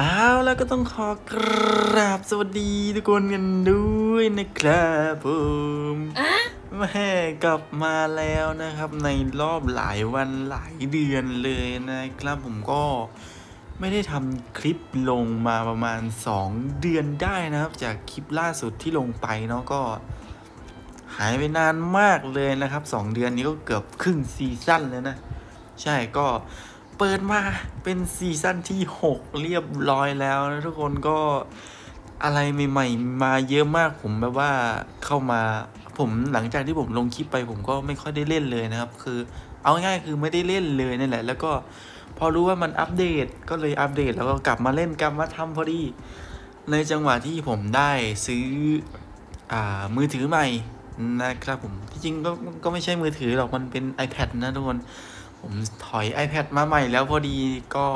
อ้าวแล้วก็ต้องขอกราบสวัสดีทุกคนกันด้วยนะครับผมแม่กลับมาแล้วนะครับ ในรอบหลายวันหลายเดือนเลยนะครับผมก็ไม่ได้ทำคลิปลงมาประมาณ 2 เดือนได้นะครับ จากคลิปล่าสุดที่ลงไปเนาะก็หายไปนานมากเลยนะครับ 2 เดือนนี้ก็เกือบครึ่งซีซั่นแล้วนะ ใช่ก็ เปิดมาเป็นซีซั่นที่ 6 เรียบร้อยแล้วนะทุกคนก็อะไรใหม่ๆมาเยอะมากผมแบบว่าเข้ามาผมหลังจากที่ผมลงคลิปไปผมก็ไม่ค่อยได้เล่นเลยนะครับ คือเอาง่ายๆคือไม่ได้เล่นเลยนั่นแหละ แล้วก็พอรู้ว่ามันอัปเดตก็เลยอัปเดตแล้วก็กลับมาเล่นกลับมาทำพอดี ในจังหวะที่ผมได้ซื้ออ่ามือถือใหม่นะครับผมที่จริงก็ก็ไม่ใช่มือถือหรอกมันเป็น iPad นะทุกคน ผมถอย iPad มาใหม่แล้วพอดีก็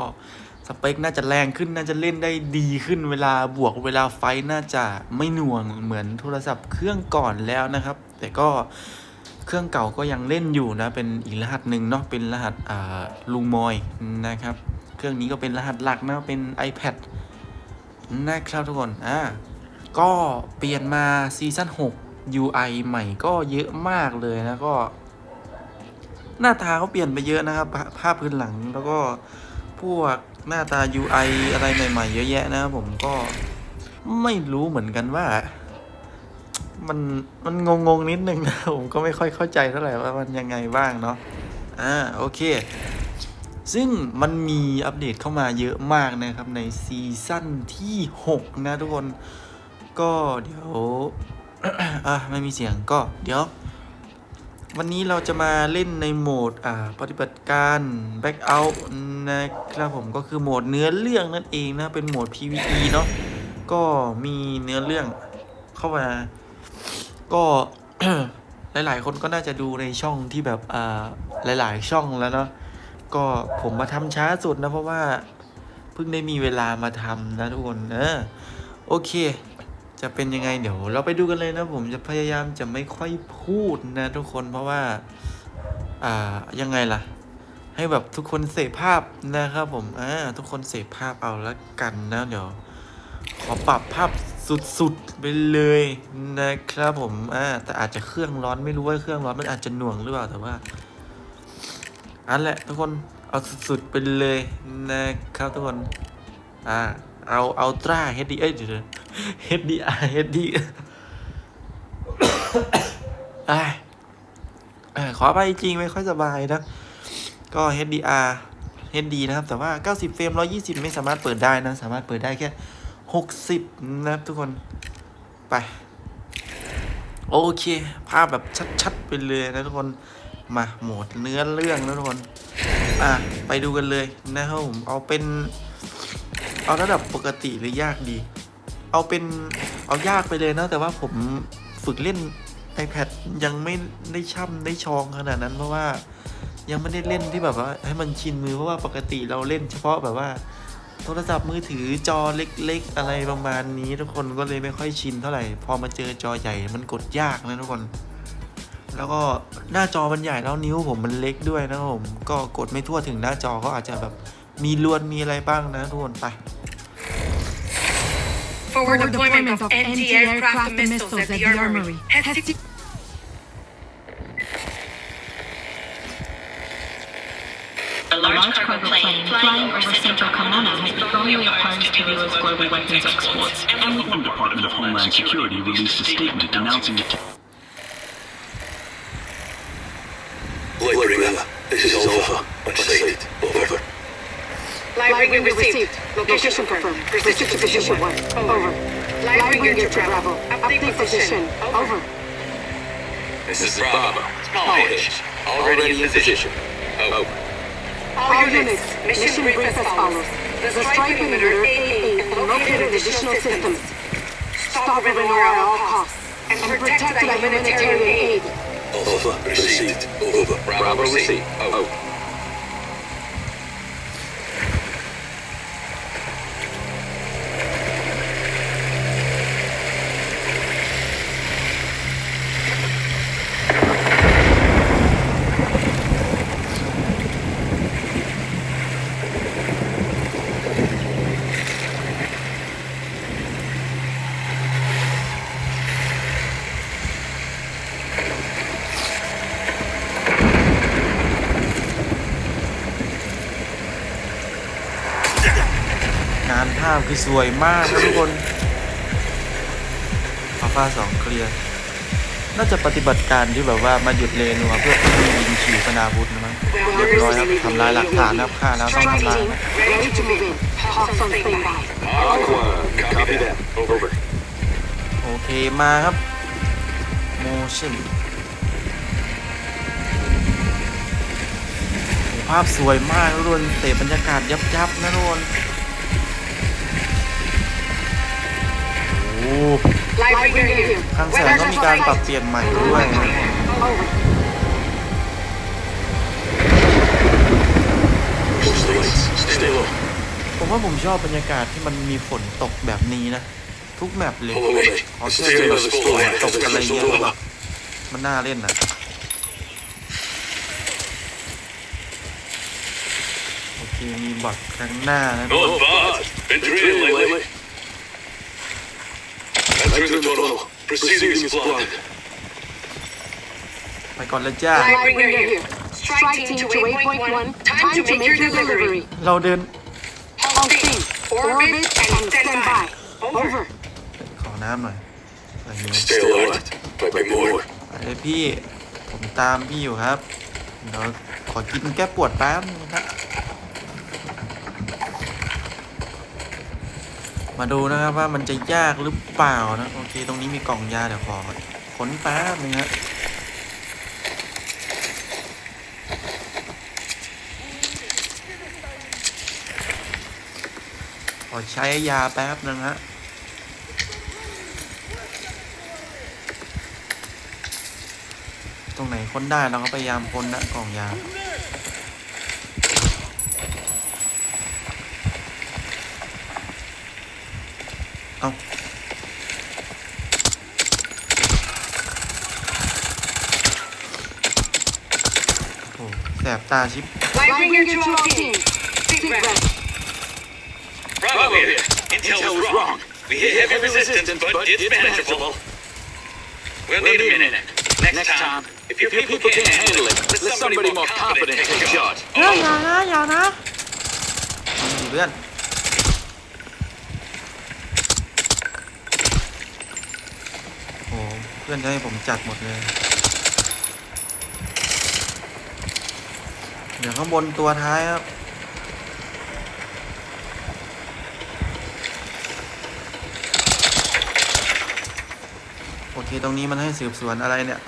สเปคน่าจะแรงขึ้นน่าจะเล่นได้ดีขึ้นเวลาบวกเวลาไฟน่าจะไม่หน่วงเหมือนโทรศัพท์เครื่องก่อนแล้วนะครับ แต่ก็เครื่องเก่าก็ยังเล่นอยู่นะ เป็นอีกรหัสหนึ่งเนาะเป็นรหัสอ่าลุงมอยนะครับ เครื่องนี้ก็เป็นรหัสหลักนะเป็น iPad นะครับทุกคนอ่าก็เปลี่ยนมาซีซั่น6 UI ใหม่ก็เยอะมากเลยนะก็ หน้าตาเขาเปลี่ยนไปเยอะนะครับ ภาพพื้นหลังแล้วก็พวกหน้าตา UI อะไรใหม่ ๆ เยอะแยะนะครับผมก็ไม่รู้เหมือนกันว่า มันมันงงๆนิดนึงนะผมก็ไม่ค่อยเข้าใจเท่าไหร่ว่ามันยังไงบ้างเนาะอ่าโอเค ซึ่งมันมีอัปเดตเข้ามาเยอะมากนะครับในซีซั่นที่ 6 นะทุกคน ก็เดี๋ยวอะไม่มีเสียงก็เดี๋ยว วันนี้เราจะมาเล่นในโหมดอ่าปฏิบัติการ Backout นะครับผมก็คือโหมดเนื้อเรื่องนั่นเองนะเป็นโหมด PVE เนาะก็มีเนื้อเรื่องเข้ามา ก็หลาย ๆ คนก็น่าจะดูในช่องที่แบบอ่าหลาย ๆ ช่องแล้วเนาะก็ผมมาทำช้าสุดนะเพราะว่าเพิ่งได้มีเวลามาทำนะทุกคนเออโอเค จะเป็นยังไงเดี๋ยว เราไปดูกันเลยนะผมจะพยายามจะไม่ค่อยพูดนะทุกคนเพราะว่า อ่ายังไงล่ะ ให้แบบทุกคนเสพภาพนะครับผมอ่าทุกคนเสพภาพเอาละกันนะเดี๋ยว ขอปรับภาพสุดๆไปเลยนะครับผมอ่าแต่อาจจะเครื่องร้อนไม่รู้ว่าเครื่องร้อนมันอาจจะหน่วงหรือเปล่าแต่ว่าอันแหละทุกคนเอาสุดๆไปเลยนะครับทุกคนอ่าเอาเอาตรา HD เอ้ยเดี๋ยว HDR HD อ่าอ่าขอไปจริงไม่ค่อยสบายนะ ก็ HDR HD นะครับ แต่ว่า 90 เฟรม 120 ไม่สามารถเปิดได้นะ สามารถเปิดได้แค่ 60 นะครับทุกคน ไป โอเค ภาพแบบชัด ๆ ไปเลยนะทุกคน มาโหมดเนื้อเรื่องนะทุกคน อะ ไปดูกันเลยนะครับผม เอาเป็น เอาระดับปกติหรือยากดี เอาเป็นเอายากไปเลยนะแต่ว่าผมฝึกเล่น iPad ยังไม่ได้ช่ำได้ชองขนาดนั้นเพราะว่ายังไม่ได้เล่นที่แบบว่า ให้มันชินมือเพราะว่าปกติเราเล่นเฉพาะแบบว่า โทรศัพท์มือถือจอเล็กๆ อะไรประมาณนี้ทุกคนก็เลยไม่ค่อยชินเท่าไหร่ พอมาเจอจอใหญ่มันกดยากนะทุกคน แล้วก็หน้าจอมันใหญ่แล้วนิ้วผมมันเล็กด้วยนะผมก็กดไม่ทั่วถึงหน้าจอก็อาจจะแบบมีลวนมีอะไรบ้างนะทุกคนไป Forward deployment of anti-aircraft missiles at the armory. Has to A large cargo plane flying over central Kamana has been strongly opposed to the U.S. global weapons exports, and we The Department of Homeland Security released a statement denouncing the Lightbringer, this is Alpha. On site. Over. Lightbringer received. Location confirmed. Proceed to position one. Over. Lightbringer to Bravo. Update position. Over. This is Bravo. Small pitch. Already in position. Over. All units, mission brief as follows. There's a strike emitter AA and located additional systems. Stop Revenor at all costs. And protect the humanitarian aid. Alpha received. Over. Bravo received. Over. คือสวยมากนะทุกคนอัลฟาสองเคลียร์น่าจะปฏิบัติการที่แบบว่ามาหยุดเลนัวเพื่อที่ยิงขี่สนาวุธนะมั้งเรียบร้อยครับทำลายหลักฐานครับฆ่าแล้วต้องทำลายโอเคมาครับ motion ภาพสวยมากทุกคนเตะบรรยากาศยับยับๆนะทุกคน ข้างแสงก็มีการปรับเปลี่ยนใหม่ด้วยนะ Over. Push the lights. Stay low. ผมว่าผมชอบบรรยากาศที่มันมีฝนตกแบบนี้นะ ทุกแมปเลย Pull away. ขอ Let's แค่ stay เจอ another ฝ full น line. ตกอะไรเงี้ย Over. มันน่าเล่นนะโอเคมีบอทข้างหน้านะ No bot. Been drilling lately. Entering the tunnel. Proceeding is planned. ไปก่อนเลยจ้า Live ringer here. Strike team to waypoint one. Time to make your delivery. เราเดิน On scene. Orbit and standby. Over. ขอน้ำหน่อยใส่นิ้ว Stay alert. Might be more. ไปเลยพี่ ผมตามพี่อยู่ครับ เดี๋ยวขอกินแก้ปวดแป๊บนึงครับ มาดูนะครับว่ามันจะยากหรือเปล่านะ โอเค ตรงนี้มีกล่องยาเดี๋ยวขอค้นแป๊บนึงฮะขอใช้ยาแป๊บนึงฮะตรงไหนค้นได้เราก็พยายามค้นนะกล่องยา เอาโอ้โหแสบตาชิบ Live ringer to all teams. Sit rep. Bravo here. Intel was wrong. We hit heavy resistance, but it's manageable. We'll need a minute. Next time, if your people can't handle it, let somebody more competent take charge. เฮ้ยอย่านะอย่านะ ดีเพื่อน โอ้เพื่อนจะให้ผมจัดหมดเลย เดี๋ยวข้างบนตัวท้ายครับ โอเค ตรงนี้มันให้สืบสวนอะไรเนี่ย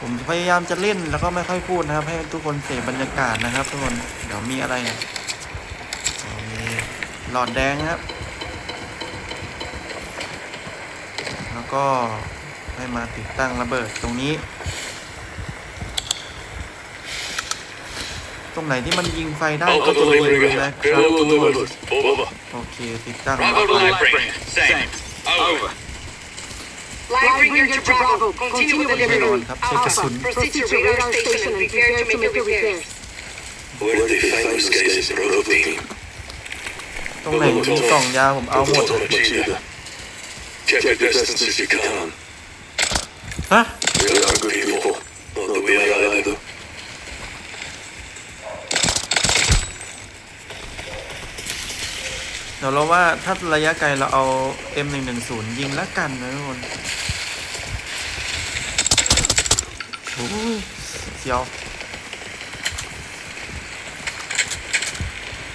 ผมพยายามจะเล่นแล้วก็ไม่ค่อยพูดนะครับ ให้ทุกคนเสพบรรยากาศนะครับทุกคน เดี๋ยวมีอะไรเนี่ยมีหลอดแดงนะครับ แล้ว ก็ให้มาติดตั้งระเบิดตรงนี้ ตรงไหนที่มันยิงไฟได้ก็จะยิงนะครับ delivered. Over. โอเคติดตั้ง Bravo to live bringer. Same. Over. Live ringer to Bravo. Continue with delivery. ครับใช้กระสุน Proceed to radar station and prepare to make your repairs. Where did they find those guys in Bravo team? ตรงไหนมีกล่องยาผมเอาหมด Kept your distance if you can. ฮะ Really are good people. Not the way I either. เดี๋ยวเราว่าถ้าระยะไกลเราเอา M110 ยิงแล้วกันนะทุกคนโอ้ยเสียว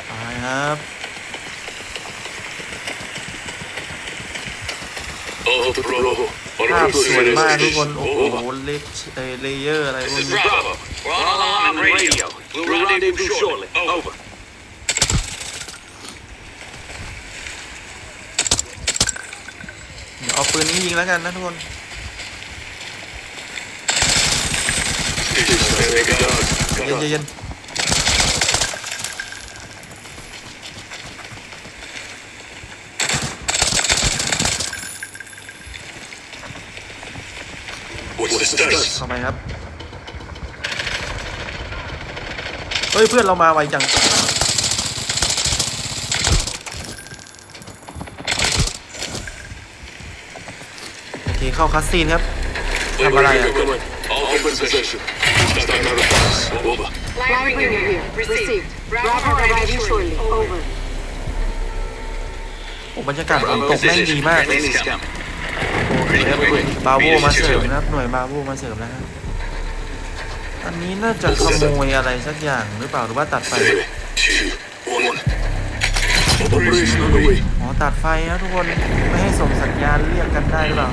ตายครับ All to Bravo. ภาพสวยมากทุกคนโอ้โหเลเลเยอร์อะไรพวกนี้เเอาปืนนี้ยิงแล้วกันนะทุกคน เย็นเย็น เข้าไปครับ เฮ้ยเพื่อนเรามาไวจัง โอเคเข้าคัสซีนครับทำอะไรอะ All in possession. Start out of box. Over. Live ringer here. Received. Bravo arriving shortly. Over. โอ้บรรยากาศฝนตกแม่งดีมาก Training's coming. บาโวมาเสริมนะครับหน่วยบาโวมาเสริมแล้วครับอันนี้น่าจะขโมยอะไรสักอย่างหรือเปล่าหรือว่าตัดไฟ Two, one. Operation underway. อ๋อตัดไฟนะทุกคนไม่ให้ส่งสัญญาณเรียกกันได้หรือเปล่า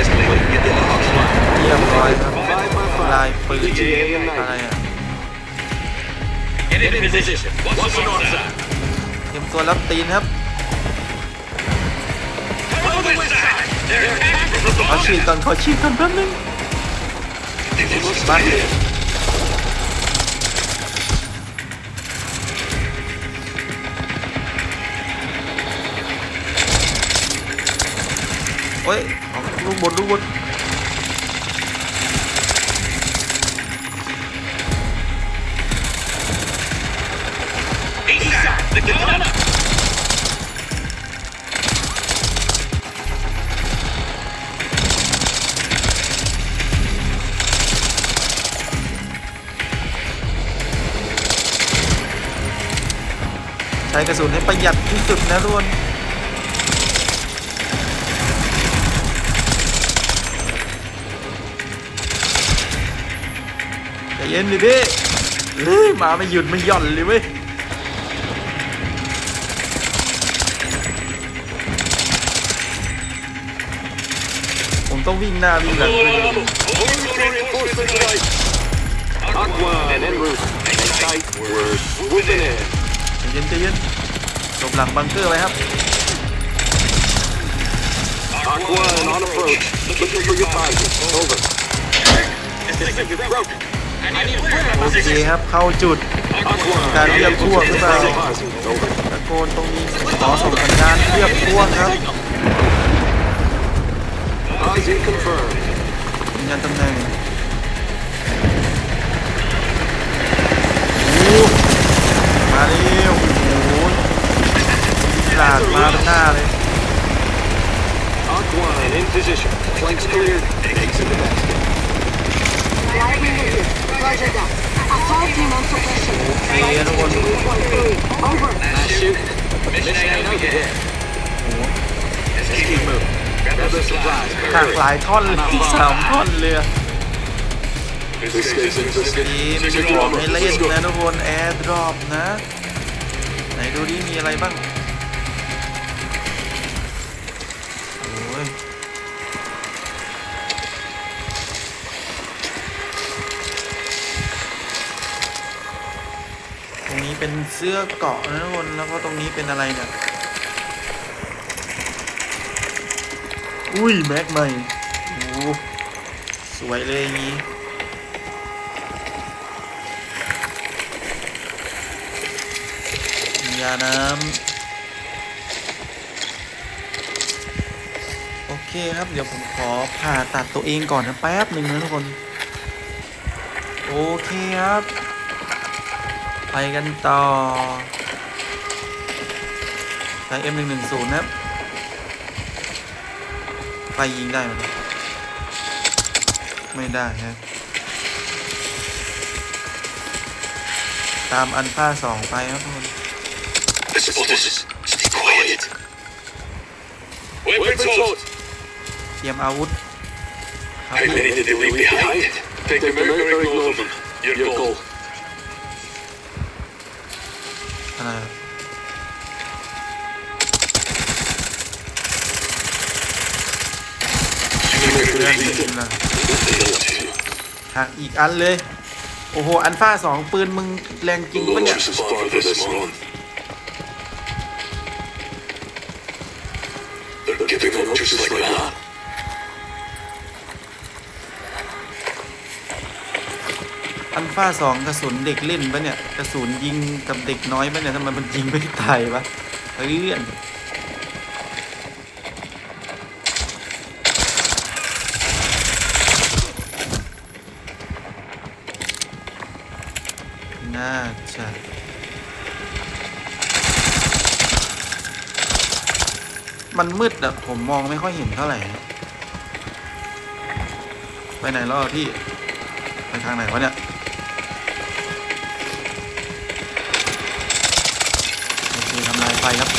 Escalate. Get the Hawks line. เรียบร้อยครับ Five by five. ลายปืนอะไรอะ Get in position. Watch the north side. เตรียมตัวรับตีนครับ ขอฉีดก่อนขอฉีดก่อนแป๊บนึงบัตโอ้ยเอาลูกบนลูกบน East side. The gun. ใช้กระสุนให้ประหยัดที่สุดนะทุกคนใจเย็นดิพี่เฮ้ยมาไม่หยุดไม่หย่อนเลยเว้ยผมต้องวิ่งหน้าวิ่งหลัง เย็นใจเย็นหลบหลังบังเกอร์ไว้ครับ Aqua on approach. โอเคครับเข้าจุดการเรียบพ่วงหรือเปล่าตะโกนตรงนี้ขอส่งสัญญาณเรียบพ่วครับพลันตำแหน่งโอ้มาเลย ลากมาเป็นหน้าเลย Aqua and in position. Flanks cleared. Eggs in the basket. Arriving here. Roger that. Assault team on suppression. โอเคทุกคน One three. Over. Last shoot. Mission out ahead. Let's keep moving. Grab those supplies. หักหลายท่อนเลยสามท่อนเลยอะ Biscuits and biscuits. ทีมมีของให้เล่นนะทุกคนแอร์ดรอปนะ ไหนดูดิมีอะไรบ้าง โอ้ย ตรงนี้ เป็นเสื้อเกาะนะทุกคนแล้วก็ตรงนี้เป็นอะไรเนี่ย อุ้ยแม็กใหม่โอ้โหสวยเลยอย่างนี้ยาน้ำโอเคครับ เดี๋ยวผมขอผ่าตัดตัวเองก่อนนะแป๊บหนึ่งนะทุกคน โอเคครับ ไปกันต่อใช้ M110 นะครับ ไปยิงได้ไหมยไม่ได้ฮะตามอันฟ้าสองไปครับทุกคน The spotters. Stay quiet. Weapons hold. เตรียมอาวุธครับ How many did they leave behind? Take the mercury glow of them. Your goal. อะไรหักอีกอันเลย โอ้โห อันฟ้าสองปืนมึงแรงจริงปะเนี่ย อันฟ้าสองกระสุนเด็กเล่นปะเนี่ย กระสุนยิงกับเด็กน้อยปะเนี่ยทำไมมันยิงไม่ตายวะเลื่อนน่าจะมันมืดอะผมมองไม่ค่อยเห็นเท่าไหร่ ไปไหนแล้วอพี่ ไปทางไหนวะเนี่ย ไฟครับ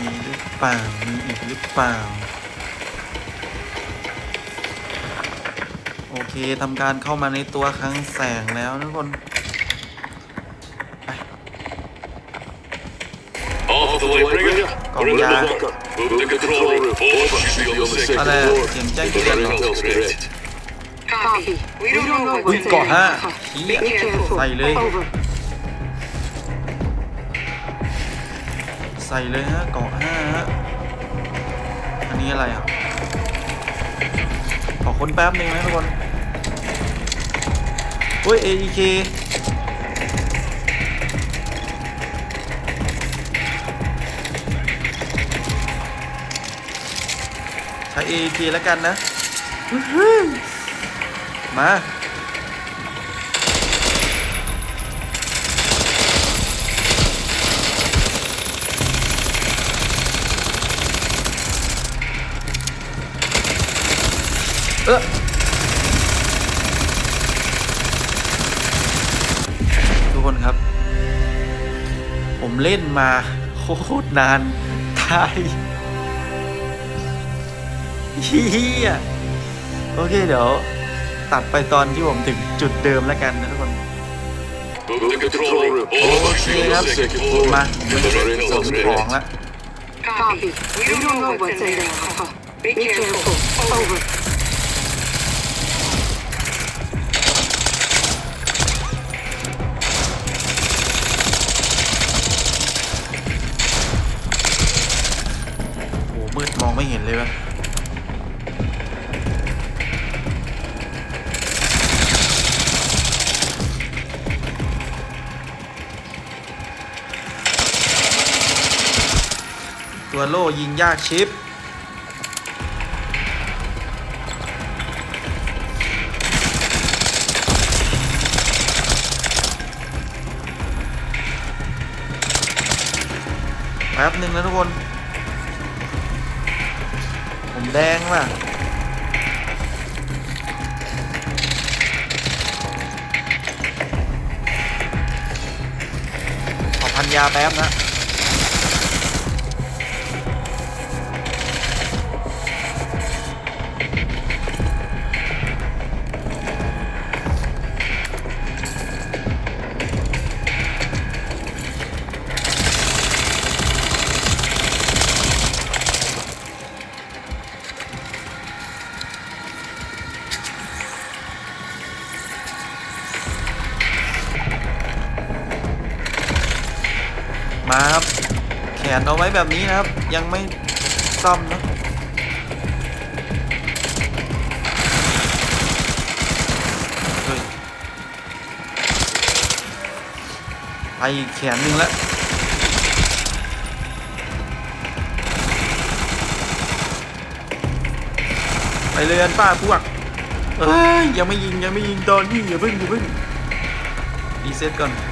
มีหรือเปล่า มีอีกหรือเปล่า โอเคทำการเข้ามาในตัวคลังแสงแล้วทุกคน Off the way, Brigham. Còn We're in the ra. bunker. Move to control room. Over. Should be on the second อะไร floor. เสียงแจ้งเตือน very เหรอ close, correct. Copy. We don't know อุ้ย what's เกาะ there. ห้า Alpha. เฮีย Be careful. ใส่เลย Over. ใส่เลยฮะเกาะห้าฮะอันนี้อะไรอะ ขอค้นแป๊บหนึ่งนะทุกคนเฮ้ย AEK ใช้ AEK แล้วกันนะอื้อหือมาเออทุกคนครับ ผมเล่นมา โคตรนาน ตาย เฮียโอเคเดี๋ยว ตัดไปตอนที่ผมถึงจุดเดิมแล้วกันนะทุกคน Move to control room. โอ Over. เค Should be ครั on บ the second floor. มา The very ข close, นของ correct. ละ Copy. We don't know what's in there. Alpha. Be careful. Over. ตัวโล่ยิงยากชิป แป๊บหนึ่งนะทุกคน ผมแดงว่ะขอพันยาแป๊บนะ เอาไว้แบบนี้นะครับ ยังไม่ซ่อมนะไปอีกแขนหนึ่งแล้วไปเลยอันป้าพวกเอ้ยยังไม่ยิงยังไม่ยิงตอนนี้อย่าเพิ่งอย่าเพิ่งรีเซ็ตก่อน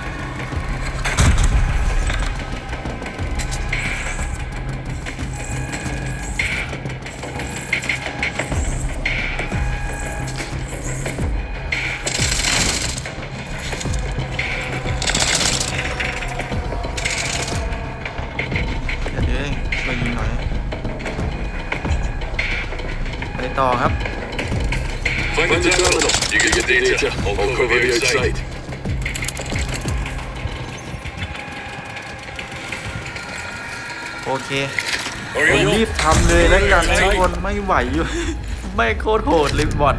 ต่อครับ Find the terminal. You can get data. I'll cover the outside. โอเค Hurry ผม up. รีบทำเลยแล้วกันทุกคนไม่ไหวอยู่ ไม่โคตรโหดเลยบอล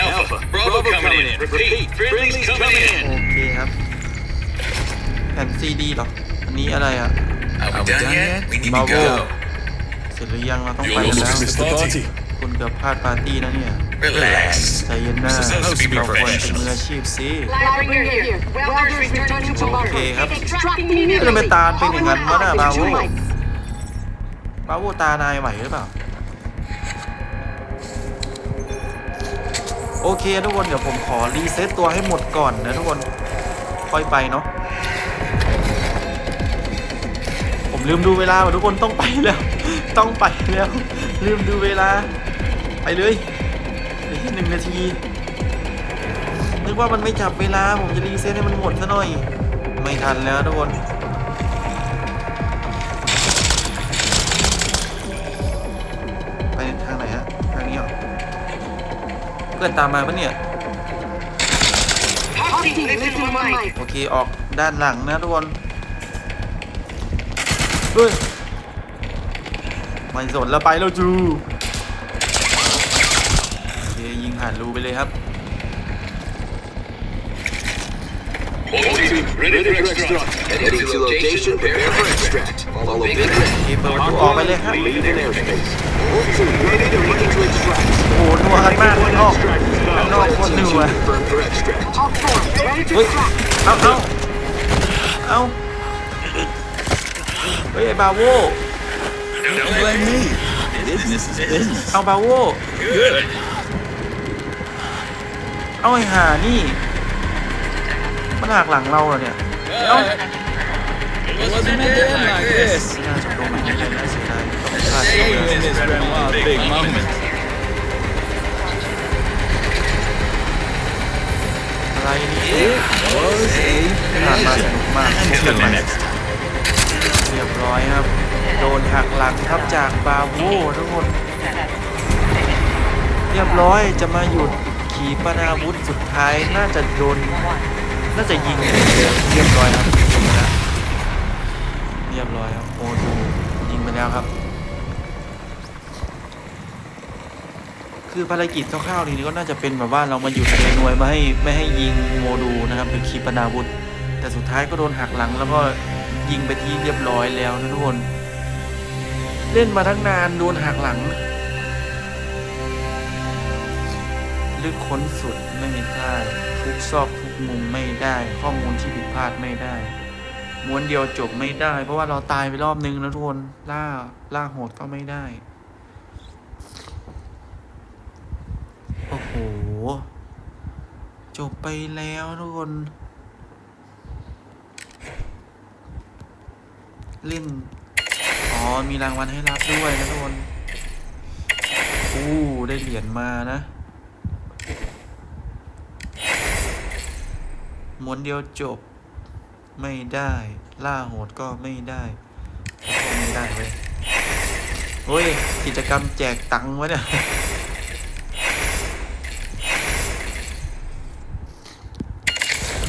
Alpha. Bravo coming in. Repeat. Friendly's coming in. โอเคครับแผ่นซีดีหรอ อันนี้อะไรอะ Are we done yet? We need มา to โว go. เสร็จหรือยังเราต้อง You ไป almost แล้ว missed the party. คุณเกือบพลาดปาร์ตี้นะเนี่ย Relax. ใจเย็นนะ This is supposed to be เราควรเป็น professional. มืออาชีพสิ Lighbringer here. Welders returning to bunker. Okay, ครับ Extracting ทำไมตาเป็นอย่างนั้นวะน่ะ All บา out โว with two lights. บาโวตานายไหวหรือเปล่า โอเคทุกคนเดี๋ยวผมขอรีเซ็ตตัวให้หมดก่อนนะทุกคน ค่อยไปเนาะ ลืมดูเวลาว่ะทุกคนต้องไปแล้ว ต้องไปแล้ว ลืมดูเวลา ไปเลยเหลือแค่หนึ่งนาทีนึกว่ามันไม่จับเวลา ผมจะรีเซ็ตให้มันหมดซะหน่อย ไม่ทันแล้วทุกคนไปทางไหนฮะทางนี้เหรอเพื่อนตามมาปะเนี่ย Hosting, listen to mic. โอเคออกด้านหลังนะทุกคน เฮ้ยไม่สนแล้วไปแล้วจูโอเคยิงผ่านรูไปเลยครับ Ready for extract. Heading to location, prepare for extract. Follow big โอเคเปิดประตูออกไปเลยครับ Lead in airspace. All two ready to begin to extract. โอ้โหนัวกันมากข้างนอกข้างนอกโคตรหนัว Confirm for extract. All four, ready to เฮ้ย extract. เอาเอาเอาเฮ้ยไอ้บาโว Don't blame me. Business is business. เอาบาโวเอาไอ้ห่านี่มันหักหลังเราเหรอเนี่ย เอ้า It wasn't meant to end like this. ไม่น่าจะโดนมันยังไงน่าเสียดายต้องพลาด Saved in his grandma's big moment. อะไรนี่ Was a ผ่านมาสนุกมากพบกันใหม่ เรียบร้อยครับ โดนหักหลังครับจากบาโวทุกคน เรียบร้อยจะมาหยุดขีปนาวุธสุดท้ายน่าจะโดน น่าจะยิงเรียบร้อยครับยิงไปแล้วเรียบร้อยครับโอดูยิงไปแล้วครับ คือภารกิจคร่าวๆนี้ก็น่าจะเป็นแบบว่าเรามาหยุดเรนวยมาให้ไม่ให้ยิงโมดูนะครับหรือขีปนาวุธ แต่สุดท้ายก็โดนหักหลังแล้วก็ ยิงไปที่เรียบร้อยแล้วนะทุกคน เล่นมาทั้งนานโดนหักหลังลึกค้นสุดไม่ได้ทุกซอกทุกมุมไม่ได้ ข้อมูลที่ผิดพลาดไม่ได้ม้วนเดียวจบไม่ได้ เพราะว่าเราตายไปรอบนึงแล้วทุกคนล่าล่าโหดก็ไม่ได้ โอ้โห จบไปแล้วทุกคน เล่น อ๋อ มีรางวัลให้รับด้วยนะทุกคนอู้ได้เหรียญมานะหม้วนเดียวจบ ไม่ได้ ล่าโหดก็ไม่ได้ก็ไม่ได้เว้ยเฮ้ย กิจกรรมแจกตังค์วะเนี่ย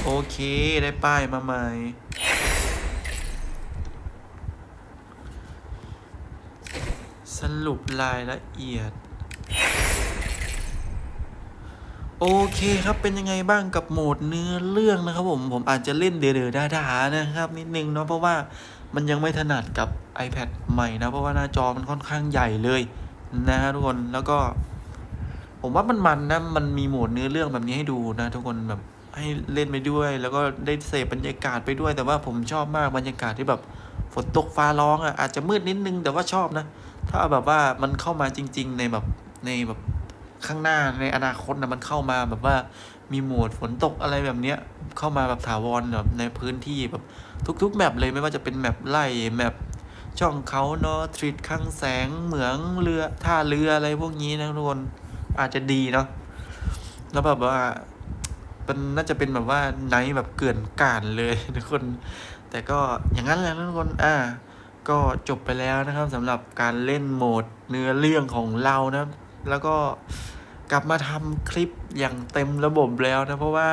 โอเค ได้ป้ายมาใหม่ สรุปรายละเอียด โอเคครับเป็นยังไงบ้างกับโหมดเนื้อเรื่องนะครับผม ผมอาจจะเล่นเดือๆดาๆนะครับ นิดนึงเนาะเพราะว่ามันยังไม่ถนัดกับ iPad ใหม่นะ เพราะว่าหน้าจอมันค่อนข้างใหญ่เลยนะฮะทุกคนแล้วก็ ผมว่ามันมันนะมันมีโหมดเนื้อเรื่องแบบนี้ให้ดูนะ ทุกคนแบบให้เล่นไปด้วย แล้วก็ได้เสพบรรยากาศไปด้วย แต่ว่าผมชอบมากบรรยากาศที่แบบฝนตกฟ้าร้องอะอาจจะมืดนิดนึงแต่ว่าชอบนะ ถ้าแบบว่ามันเข้ามาจริง ๆ ในแบบในแบบข้างหน้าในอนาคตนะมันเข้ามาแบบว่ามีโหมดฝนตกอะไรแบบเนี้ย เข้ามาแบบถาวรแบบในพื้นที่แบบทุก ๆ แมปเลยไม่ว่าจะเป็นแมปไล่แมปช่องเขาเนาะทริดข้างแสงเหมืองเรือท่าเรืออะไรพวกนี้นะทุกคนอาจจะดีเนาะแล้วแบบว่ามันน่าจะเป็นแบบว่าไนท์แบบเกลื่อนก่านเลยทุกคน แต่ก็อย่างนั้นแหละทุกคน อ่า ก็จบไปแล้วนะครับสำหรับการเล่นโหมดเนื้อเรื่องของเรานะ แล้วก็กลับมาทำคลิปอย่างเต็มระบบแล้วนะ เพราะว่า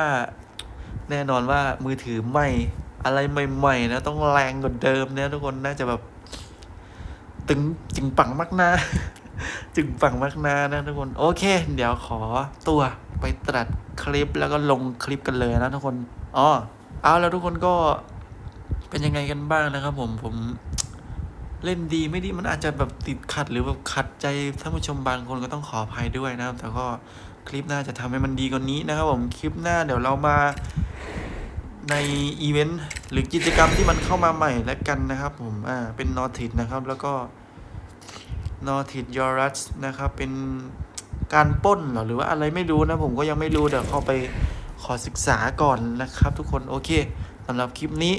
แน่นอนว่ามือถือใหม่อะไรใหม่ๆนะ ต้องแรงกว่าเดิมนะทุกคนน่าจะแบบ ตึงจึงปังมากน้าจึงปังมากน้านะทุกคนโอเค เดี๋ยวขอตัวไปตัดคลิปแล้วก็ลงคลิปกันเลยนะทุกคนอ๋อเอาแล้วทุกคนก็เป็นยังไงกันบ้างนะครับผมผม เล่นดีไม่ดีมันอาจจะแบบติดขัดหรือแบบขัดใจท่านผู้ชมบางคนก็ต้องขออภัยด้วยนะครับ แต่ก็คลิปหน้าจะทำให้มันดีกว่านี้นะครับผมคลิปหน้าเดี๋ยวเรามาในอีเวนต์หรือกิจกรรมที่มันเข้ามาใหม่แล้วกันนะครับ ผมอ่าเป็นนอติดนะครับ แล้วก็นอติดยอรัสนะครับ เป็นการป้นหรอหรือว่าอะไรไม่รู้นะผมก็ยังไม่รู้เดี๋ยวเข้าไปขอศึกษาก่อนนะครับ ทุกคนโอเคสำหรับคลิปนี้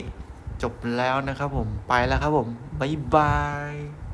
จบแล้วนะครับผมไปแล้วครับผม บ๊ายบาย